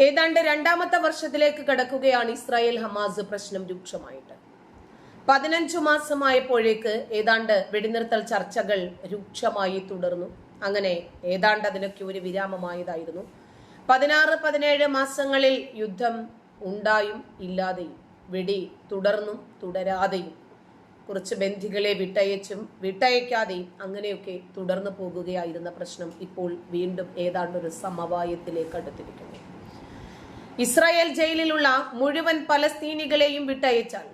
ഏതാണ്ട് രണ്ടാമത്തെ വർഷത്തിലേക്ക് കടക്കുകയാണ് ഇസ്രായേൽ ഹമാസ് പ്രശ്നം രൂക്ഷമായിട്ട്. പതിനഞ്ചു മാസമായപ്പോഴേക്ക് ഏതാണ്ട് വെടിനിർത്തൽ ചർച്ചകൾ രൂക്ഷമായി തുടർന്നു. അങ്ങനെ ഏതാണ്ട് അതിനൊക്കെ ഒരു വിരാമമായതായിരുന്നു. പതിനാറ് പതിനേഴ് മാസങ്ങളിൽ യുദ്ധം ഉണ്ടായും ഇല്ലാതെയും വെടി തുടർന്നും തുടരാതെയും കുറച്ച് ബന്ധികളെ വിട്ടയച്ചും വിട്ടയക്കാതെയും അങ്ങനെയൊക്കെ തുടർന്നു പോകുകയായിരുന്ന പ്രശ്നം ഇപ്പോൾ വീണ്ടും ഏതാണ്ട് ഒരു സമവായത്തിലേക്ക് അടുത്തിരിക്കുന്നു. ഇസ്രായേൽ ജയിലിലുള്ള മുഴുവൻ പലസ്തീനികളെയും വിട്ടയച്ചാൽ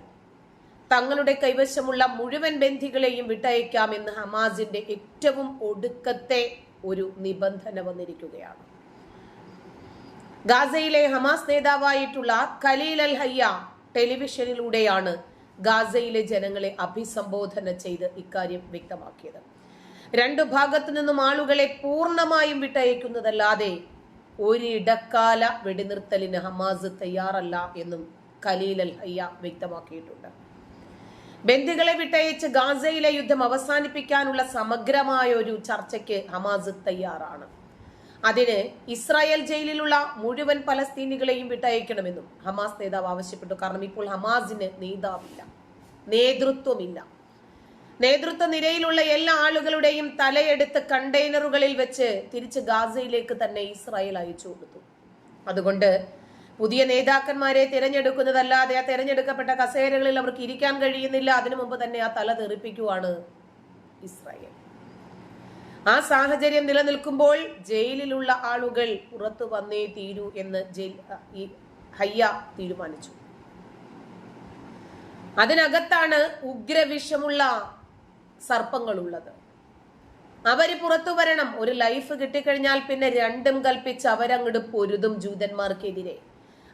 തങ്ങളുടെ കൈവശമുള്ള മുഴുവൻ ബന്ധികളെയും വിട്ടയക്കാമെന്ന് ഹമാസിന്റെ ഏറ്റവും ഒടുക്കത്തെ ഒരു നിബന്ധന വന്നിരിക്കുകയാണ്. ഗാസയിലെ ഹമാസ് നേതാവായിട്ടുള്ള ഖലീൽ അൽ ഹയ്യ ടെലിവിഷനിലൂടെയാണ് ഗാസയിലെ ജനങ്ങളെ അഭിസംബോധന ചെയ്ത് ഇക്കാര്യം വ്യക്തമാക്കിയത്. രണ്ടു ഭാഗത്തു നിന്നും ആളുകളെ പൂർണമായും വിട്ടയക്കുന്നതല്ലാതെ ഒരിടക്കാല വെടിനിർത്തലിന് ഹമാസ് തയ്യാറല്ല എന്നും ഖലീൽ അൽ ഹയ്യ വ്യക്തമാക്കിയിട്ടുണ്ട്. ബന്ദികളെ വിട്ടയച്ച് ഗാസയിലെ യുദ്ധം അവസാനിപ്പിക്കാനുള്ള സമഗ്രമായ ഒരു ചർച്ചയ്ക്ക് ഹമാസ് തയ്യാറാണ്. അതിന് ഇസ്രായേൽ ജയിലിലുള്ള മുഴുവൻ പലസ്തീനികളെയും വിട്ടയക്കണമെന്നും ഹമാസ് നേതാവ് ആവശ്യപ്പെട്ടു. കാരണം ഇപ്പോൾ ഹമാസിന് നേതാവില്ല നേതൃത്വമില്ല. നേതൃത്വ നിരയിലുള്ള എല്ലാ ആളുകളുടെയും തലയെടുത്ത് കണ്ടെയ്നറുകളിൽ വെച്ച് തിരിച്ച് ഗാസയിലേക്ക് തന്നെ ഇസ്രായേൽ അയച്ചു കൊടുത്തു. അതുകൊണ്ട് പുതിയ നേതാക്കന്മാരെ തിരഞ്ഞെടുക്കുന്നതല്ലാതെ ആ തിരഞ്ഞെടുക്കപ്പെട്ട കസേരകളിൽ അവർക്ക് ഇരിക്കാൻ കഴിയുന്നില്ല. അതിനു മുമ്പ് തന്നെ ആ തല തെറിപ്പിക്കുവാണ് ഇസ്രായേൽ. ആ സാഹചര്യം നിലനിൽക്കുമ്പോൾ ജയിലിലുള്ള ആളുകൾ പുറത്തു വന്നേ തീരൂ എന്ന് ജയിൽ ഈ ഹയ്യ തീരുമാനിച്ചു. അതിനകത്താണ് ഉഗ്രവിഷമുള്ള സർപ്പങ്ങളുള്ളത്. അവർ പുറത്തു വരണം. ഒരു ലൈഫ് കിട്ടിക്കഴിഞ്ഞാൽ പിന്നെ രണ്ടും കൽപ്പിച്ച് അവരങ്ങോട്ട് പൊരുതും ജൂതന്മാർക്കെതിരെ.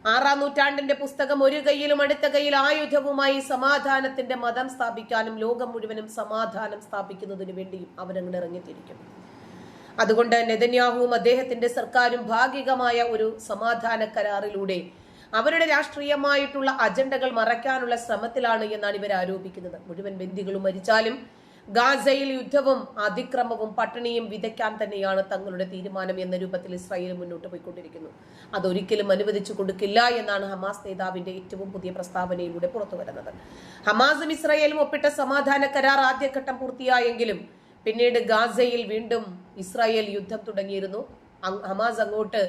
ആറാം നൂറ്റാണ്ടിന്റെ പുസ്തകം ഒരു കൈയിലും അടുത്ത കൈയിൽ ആയുധവുമായി സമാധാനത്തിന്റെ മതം സ്ഥാപിക്കാനും ലോകം മുഴുവനും സമാധാനം സ്ഥാപിക്കുന്നതിനു വേണ്ടിയും അവരങ്ങട് ഇറങ്ങിത്തിരിക്കും അതുകൊണ്ട് നെതന്യാഹുവും അദ്ദേഹത്തിന്റെ സർക്കാരും ഭാഗികമായ ഒരു സമാധാന കരാറിലൂടെ അവരുടെ രാഷ്ട്രീയമായിട്ടുള്ള അജണ്ടകൾ മറയ്ക്കാനുള്ള ശ്രമത്തിലാണ് എന്നാണ് ഇവർ ആരോപിക്കുന്നത്. മുഴുവൻ ബന്ദികളും മരിച്ചാലും ഗാസയിൽ യുദ്ധവും അതിക്രമവും പട്ടിണിയും വിതയ്ക്കാൻ തന്നെയാണ് തങ്ങളുടെ തീരുമാനം എന്ന രൂപത്തിൽ ഇസ്രായേൽ മുന്നോട്ട് പോയിക്കൊണ്ടിരിക്കുന്നു. അതൊരിക്കലും അനുവദിച്ചു കൊടുക്കില്ല എന്നാണ് ഹമാസ് നേതാവിന്റെ ഏറ്റവും പുതിയ പ്രസ്താവനയിലൂടെ പുറത്തു വരുന്നത് ഹമാസും ഇസ്രായേലും ഒപ്പിട്ട സമാധാന കരാർ ആദ്യഘട്ടം പൂർത്തിയായെങ്കിലും പിന്നീട് ഗാസയിൽ വീണ്ടും ഇസ്രായേൽ യുദ്ധം തുടങ്ങിയിരുന്നു. ഹമാസ് അങ്ങോട്ട്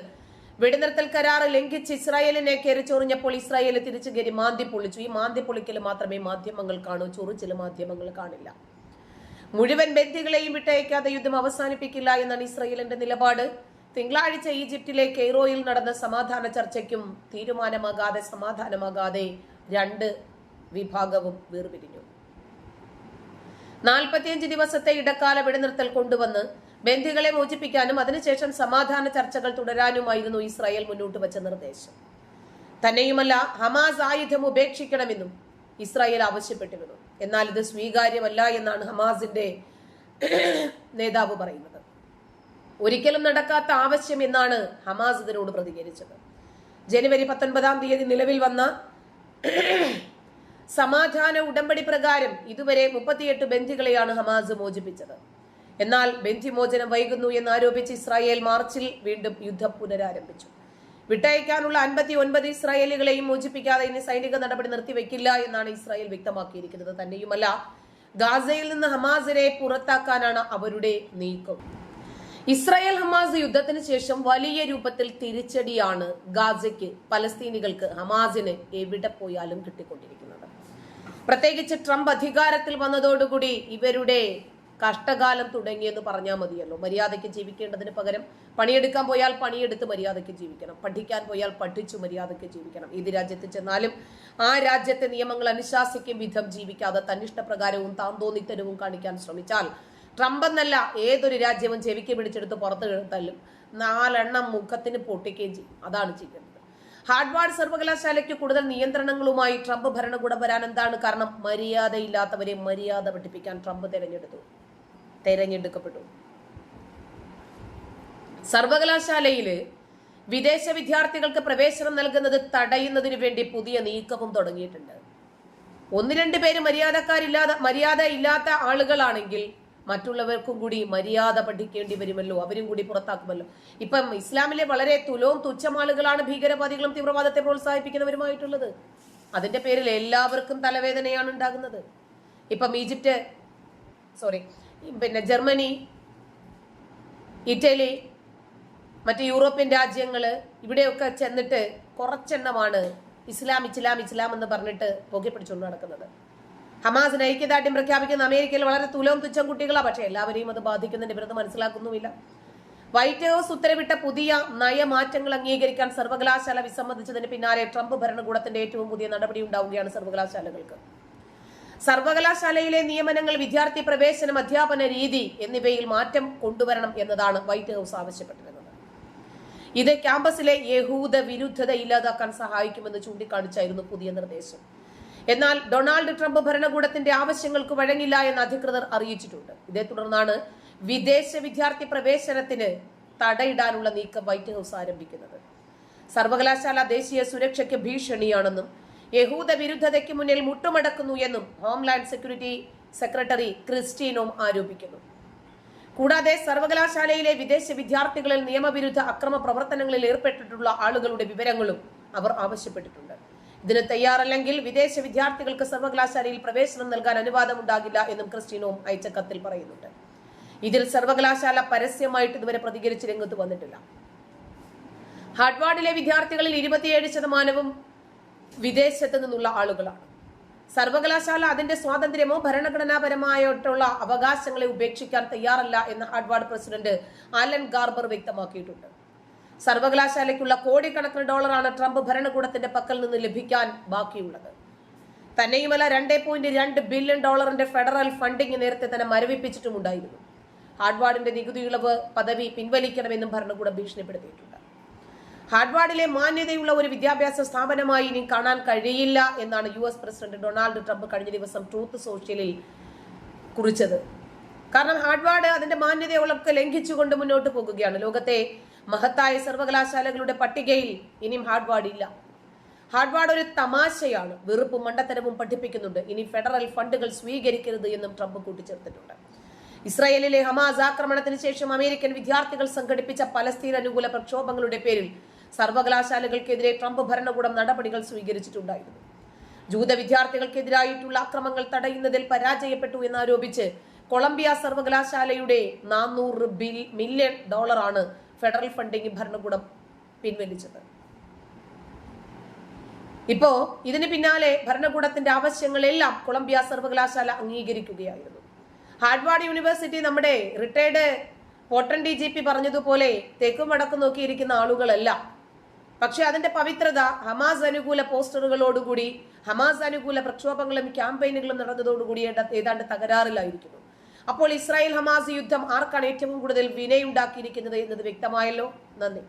വെടിനിർത്തൽ കരാർ ലംഘിച്ച് ഇസ്രായേലിനെ കയറിച്ചൊറിഞ്ഞപ്പോൾ ഇസ്രായേൽ തിരിച്ചു കയറി മാന്തി പൊളിച്ചു ഈ മാന്തി പൊളിക്കൽ മാത്രമേ മാധ്യമങ്ങൾ കാണൂ. ചൊറിച്ചിൽ മാധ്യമങ്ങൾ കാണില്ല. മുഴുവൻ ബന്ധികളെയും വിട്ടയക്കാതെ യുദ്ധം അവസാനിപ്പിക്കില്ല എന്നാണ് ഇസ്രയേലിന്റെ നിലപാട്. തിങ്കളാഴ്ച ഈജിപ്തിലെ കെയ്റോയിൽ നടന്ന സമാധാന ചർച്ചയ്ക്കും തീരുമാനമാകാതെ സമാധാനമാകാതെ രണ്ട് വിഭാഗവും വേർപിരിഞ്ഞു. നാൽപ്പത്തിയഞ്ച് ദിവസത്തെ ഇടക്കാല വെടിനിർത്തൽ കൊണ്ടുവന്ന് ബന്ധികളെ മോചിപ്പിക്കാനും അതിനുശേഷം സമാധാന ചർച്ചകൾ തുടരാനുമായിരുന്നു ഇസ്രായേൽ മുന്നോട്ട് വച്ച നിർദ്ദേശം. തന്നെയുമല്ല ഹമാസ് ആയുധം ഉപേക്ഷിക്കണമെന്നും ഇസ്രായേൽ ആവശ്യപ്പെട്ടിരുന്നു. എന്നാൽ ഇത് സ്വീകാര്യമല്ല എന്നാണ് ഹമാസിന്റെ നേതാവ് പറയുന്നത്. ഒരിക്കലും നടക്കാത്ത ആവശ്യം എന്നാണ് ഹമാസ് ഇതിനോട് പ്രതികരിച്ചത്. ജനുവരി പത്തൊൻപതാം തീയതി നിലവിൽ വന്ന സമാധാന ഉടമ്പടി പ്രകാരം ഇതുവരെ മുപ്പത്തിയെട്ട് ബന്ധികളെയാണ് ഹമാസ് മോചിപ്പിച്ചത്. എന്നാൽ ബന്ധിമോചനം വൈകുന്നു എന്നാരോപിച്ച് ഇസ്രായേൽ മാർച്ചിൽ വീണ്ടും യുദ്ധം പുനരാരംഭിച്ചു. വിട്ടയക്കാനുള്ള അൻപത്തി ഒൻപത് ഇസ്രായേലുകളെയും മോചിപ്പിക്കാതെ ഇനി സൈനിക നടപടി നിർത്തിവെക്കില്ല എന്നാണ് ഇസ്രായേൽ വ്യക്തമാക്കിയിരിക്കുന്നത്. തന്നെയുമല്ല ഗാസയിൽ നിന്ന് ഹമാസിനെ പുറത്താക്കാനാണ് അവരുടെ നീക്കം. ഇസ്രായേൽ ഹമാസ് യുദ്ധത്തിന് ശേഷം വലിയ രൂപത്തിൽ തിരിച്ചടിയാണ് ഗാസയ്ക്ക് പലസ്തീനികൾക്ക് ഹമാസിന് എവിടെ പോയാലും കിട്ടിക്കൊണ്ടിരിക്കുന്നത്. പ്രത്യേകിച്ച് ട്രംപ് അധികാരത്തിൽ വന്നതോടുകൂടി ഇവരുടെ കഷ്ടകാലം തുടങ്ങിയെന്ന് പറഞ്ഞാൽ മതിയല്ലോ. മര്യാദയ്ക്ക് ജീവിക്കേണ്ടതിന് പകരം പണിയെടുക്കാൻ പോയാൽ പണിയെടുത്ത് മര്യാദയ്ക്ക് ജീവിക്കണം. പഠിക്കാൻ പോയാൽ പഠിച്ചു മര്യാദയ്ക്ക് ജീവിക്കണം. ഏത് രാജ്യത്ത് ചെന്നാലും ആ രാജ്യത്തെ നിയമങ്ങൾ അനുശാസിക്കും വിധം ജീവിക്കാതെ തന്നിഷ്ടപ്രകാരവും താൻ തോന്നിത്തരവും കാണിക്കാൻ ശ്രമിച്ചാൽ ട്രംപ് എന്നല്ല ഏതൊരു രാജ്യവും ചെവിക്ക് പിടിച്ചെടുത്ത് പുറത്ത് തല്ലും നാലെണ്ണം മുഖത്തിന് പൊട്ടിക്കുകയും ചെയ്യും. അതാണ് ചെയ്യുന്നത് ഹാർഡ്വാർഡ് സർവകലാശാലയ്ക്ക് കൂടുതൽ നിയന്ത്രണങ്ങളുമായി ട്രംപ് ഭരണകൂടം വരാൻ എന്താണ് കാരണം? മര്യാദയില്ലാത്തവരെ മര്യാദ പഠിപ്പിക്കാൻ ട്രംപ് തെരഞ്ഞെടുത്തു. തെരഞ്ഞെടുക്കപ്പെട്ടു. സർവകലാശാലയിൽ വിദേശ വിദ്യാർത്ഥികൾക്ക് പ്രവേശനം നൽകുന്നത് തടയുന്നതിന് വേണ്ടി പുതിയ നീക്കവും തുടങ്ങിയിട്ടുണ്ട്. ഒന്ന് രണ്ട് പേര് മര്യാദക്കാരില്ലാതെ മര്യാദ ഇല്ലാത്ത ആളുകളാണെങ്കിൽ മറ്റുള്ളവർക്കും കൂടി മര്യാദ പഠിക്കേണ്ടി വരുമല്ലോ അവരും കൂടി പുറത്താക്കുമല്ലോ. ഇപ്പം ഇസ്ലാമിലെ വളരെ തുലവും തുച്ഛമാളുകളാണ് ഭീകരവാദികളും തീവ്രവാദത്തെ പ്രോത്സാഹിപ്പിക്കുന്നവരുമായിട്ടുള്ളത്. അതിന്റെ പേരിൽ എല്ലാവർക്കും തലവേദനയാണ് ഉണ്ടാകുന്നത്. ഇപ്പം ഈജിപ്റ്റ് സോറി പിന്നെ ജർമ്മനി ഇറ്റലി മറ്റ് യൂറോപ്യൻ രാജ്യങ്ങൾ ഇവിടെയൊക്കെ ചെന്നിട്ട് കുറച്ചെണ്ണമാണ് ഇസ്ലാം ഇസ്ലാം ഇസ്ലാം എന്ന് പറഞ്ഞിട്ട് പൊക്കി പിടിച്ചുകൊണ്ട് നടക്കുന്നത്. ഹമാസ് ഐക്യദാർഢ്യം പ്രഖ്യാപിക്കുന്ന അമേരിക്കയിൽ വളരെ തുലവും തുച്ഛം കുട്ടികളാണ് പക്ഷേ എല്ലാവരെയും അത് ബാധിക്കുന്നതിന്റെ ഇവരത് മനസ്സിലാക്കുന്നുമില്ല. വൈറ്റ് ഹൗസ് ഉത്തരവിട്ട പുതിയ നയമാറ്റങ്ങൾ അംഗീകരിക്കാൻ സർവകലാശാല വിസമ്മതിച്ചതിന് പിന്നാലെ ട്രംപ് ഭരണകൂടത്തിന്റെ ഏറ്റവും പുതിയ നടപടി ഉണ്ടാവുകയാണ് സർവകലാശാലകൾക്ക് സർവകലാശാലയിലെ നിയമനങ്ങൾ വിദ്യാർത്ഥി പ്രവേശനം അധ്യാപന രീതി എന്നിവയിൽ മാറ്റം കൊണ്ടുവരണം എന്നതാണ് വൈറ്റ് ഹൗസ് ആവശ്യപ്പെട്ടിരുന്നത്. ഇത് ക്യാമ്പസിലെ യഹൂദ വിരുദ്ധത ഇല്ലാതാക്കാൻ സഹായിക്കുമെന്ന് ചൂണ്ടിക്കാണിച്ചായിരുന്നു പുതിയ നിർദ്ദേശം. എന്നാൽ ഡൊണാൾഡ് ട്രംപ് ഭരണകൂടത്തിന്റെ ആവശ്യങ്ങൾക്ക് വഴങ്ങില്ല എന്ന് അധികൃതർ അറിയിച്ചിട്ടുണ്ട്. ഇതേ തുടർന്നാണ് വിദേശ വിദ്യാർത്ഥി പ്രവേശനത്തിന് തടയിടാനുള്ള നീക്കം വൈറ്റ് ഹൗസ് ആരംഭിക്കുന്നത്. സർവകലാശാല ദേശീയ സുരക്ഷയ്ക്ക് ഭീഷണിയാണെന്നും യഹൂദ വിരുദ്ധതയ്ക്ക് മുന്നിൽ മുട്ടുമടക്കുന്നു എന്നും ഹോംലാൻഡ് സെക്യൂരിറ്റി സെക്രട്ടറി ക്രിസ്റ്റീനോം ആരോപിക്കുന്നു. കൂടാതെ സർവകലാശാലയിലെ വിദേശ വിദ്യാർത്ഥികളിൽ നിയമവിരുദ്ധ അക്രമ പ്രവർത്തനങ്ങളിൽ ഏർപ്പെട്ടിട്ടുള്ള ആളുകളുടെ വിവരങ്ങളും അവർ ആവശ്യപ്പെട്ടിട്ടുണ്ട്. ഇതിന് തയ്യാറല്ലെങ്കിൽ വിദേശ വിദ്യാർത്ഥികൾക്ക് സർവകലാശാലയിൽ പ്രവേശനം നൽകാൻ അനുവാദമുണ്ടാകില്ല എന്നും ക്രിസ്റ്റീനോം അയച്ച കത്തിൽ പറയുന്നുണ്ട്. ഇതിൽ സർവകലാശാല പരസ്യമായിട്ട് ഇതുവരെ പ്രതികരിച്ച് രംഗത്ത് വന്നിട്ടില്ല. ഹാർഡ്വാർഡിലെ വിദ്യാർത്ഥികളിൽ ഇരുപത്തിയേഴ് ശതമാനവും വിദേശത്ത് നിന്നുള്ള ആളുകളാണ്. സർവകലാശാല അതിന്റെ സ്വാതന്ത്ര്യമോ ഭരണഘടനാപരമായിട്ടുള്ള അവകാശങ്ങളെ ഉപേക്ഷിക്കാൻ തയ്യാറല്ല എന്ന് ഹാർഡ്വാർഡ് പ്രസിഡന്റ് ആലൻ ഗാർബർ വ്യക്തമാക്കിയിട്ടുണ്ട്. സർവകലാശാലയ്ക്കുള്ള കോടിക്കണക്കിന് ഡോളറാണ് ട്രംപ് ഭരണകൂടത്തിന്റെ പക്കൽ നിന്ന് ലഭിക്കാൻ ബാക്കിയുള്ളത്. തന്നെയുമല്ല രണ്ടേ പോയിന്റ് രണ്ട് ബില്യൺ ഡോളറിന്റെ ഫെഡറൽ ഫണ്ടിങ് നേരത്തെ തന്നെ മരവിപ്പിച്ചിട്ടുമുണ്ടായിരുന്നു. ഹാർഡ്വാർഡിന്റെ നികുതി ഇളവ് പദവി പിൻവലിക്കണമെന്നും ഭരണകൂടം ഭീഷണിപ്പെടുത്തിയിട്ടുണ്ട്. ഹാർഡ്വാർഡിലെ മാന്യതയുള്ള ഒരു വിദ്യാഭ്യാസ സ്ഥാപനമായി ഇനി കാണാൻ കഴിയില്ല എന്നാണ് U S president Donald Trump കഴിഞ്ഞ ദിവസം ട്രൂത്ത് സോഷ്യലിൽ കുറിച്ചത്. കാരണം ഹാർഡ്വാർഡ് അതിന്റെ മാന്യതകളൊക്കെ ലംഘിച്ചുകൊണ്ട് മുന്നോട്ട് പോകുകയാണ്. ലോകത്തെ മഹത്തായ സർവകലാശാലകളുടെ പട്ടികയിൽ ഇനിയും ഹാർഡ്വാർഡ് ഇല്ല. ഹാർഡ്വാർഡ് ഒരു തമാശയാണ്. വെറുപ്പും മണ്ടത്തരവും പഠിപ്പിക്കുന്നുണ്ട്. ഇനി ഫെഡറൽ ഫണ്ടുകൾ സ്വീകരിക്കരുത് എന്നും ട്രംപ് കൂട്ടിച്ചേർത്തിട്ടുണ്ട്. ഇസ്രായേലിലെ ഹമാസ് ആക്രമണത്തിന് ശേഷം അമേരിക്കൻ വിദ്യാർത്ഥികൾ സംഘടിപ്പിച്ച പലസ്തീൻ അനുകൂല പ്രക്ഷോഭങ്ങളുടെ പേരിൽ സർവകലാശാലകൾക്കെതിരെ ട്രംപ് ഭരണകൂടം നടപടികൾ സ്വീകരിച്ചിട്ടുണ്ടായിരുന്നു. ജൂത വിദ്യാർത്ഥികൾക്കെതിരായിട്ടുള്ള അക്രമങ്ങൾ തടയുന്നതിൽ പരാജയപ്പെട്ടു എന്നാരോപിച്ച് കൊളംബിയ സർവകലാശാലയുടെ നാനൂറ് ബിൽ മില്യൺ ഡോളറാണ് ഫെഡറൽ ഫണ്ടിംഗ് ഭരണകൂടം പിൻവലിച്ചത്. ഇപ്പോ ഇതിന് പിന്നാലെ ഭരണകൂടത്തിന്റെ ആവശ്യങ്ങളെല്ലാം കൊളംബിയ സർവകലാശാല അംഗീകരിക്കുകയായിരുന്നു. ഹാർഡ്വാർഡ് യൂണിവേഴ്സിറ്റി നമ്മുടെ റിട്ടയർഡ് പോട്ടൻ ഡി ജി പി പറഞ്ഞതുപോലെ തെക്കും വടക്കും നോക്കിയിരിക്കുന്ന ആളുകളല്ല പക്ഷെ അതിന്റെ പവിത്രത ഹമാസ് അനുകൂല പോസ്റ്ററുകളോടുകൂടി ഹമാസ് അനുകൂല പ്രക്ഷോഭങ്ങളും ക്യാമ്പയിനുകളും നടന്നതോടുകൂടി ഏതാ- ഏതാണ്ട് തകരാറിലായിരിക്കുന്നു. അപ്പോൾ ഇസ്രായേൽ ഹമാസ് യുദ്ധം ആർക്കാണ് ഏറ്റവും കൂടുതൽ വിനയുണ്ടാക്കിയിരിക്കുന്നത് എന്നത് വ്യക്തമായല്ലോ? നന്ദി.